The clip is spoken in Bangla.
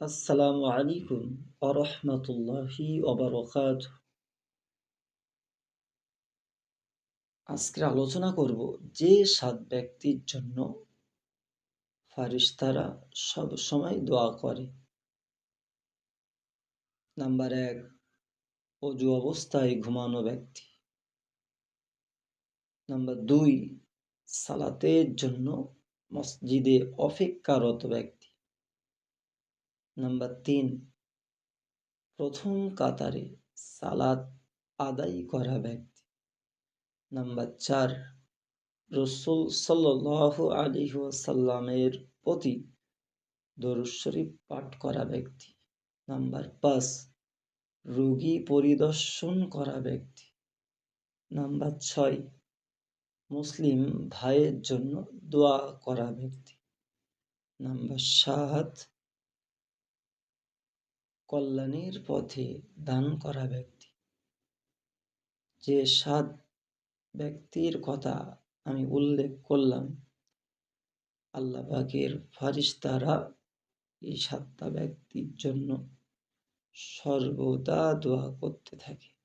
আসসালামু আলাইকুম আরহামতুল্লাহি ওবরকাত আজকে আলোচনা করব যে সাত ব্যক্তির জন্য ফারিস্তারা সব সময় দোয়া করে। নাম্বার এক, অজু অবস্থায় ঘুমানো ব্যক্তি। নাম্বার দুই, সালাতের জন্য মসজিদে অপেক্ষারত ব্যক্তি। নাম্বার তিন। প্রথম কাতারে সালাত আদায় করা ব্যক্তি। নাম্বার চার, রসুল সাল্লাহ আলী সাল্লামের প্রতি দরুদ শরীফ পাঠ করা ব্যক্তি। নাম্বার পাঁচ, রোগী পরিদর্শন করা ব্যক্তি। নাম্বার ছয়, মুসলিম ভাইয়ের জন্য দোয়া করা ব্যক্তি। নাম্বার সাত কল্যাণের পথে দান করা ব্যক্তি। যে সাত ব্যক্তির কথা আমি উল্লেখ করলাম, আল্লাহ পাকের ফারিস্তারা এই সাতটা ব্যক্তির জন্য সর্বদা দোয়া করতে থাকে।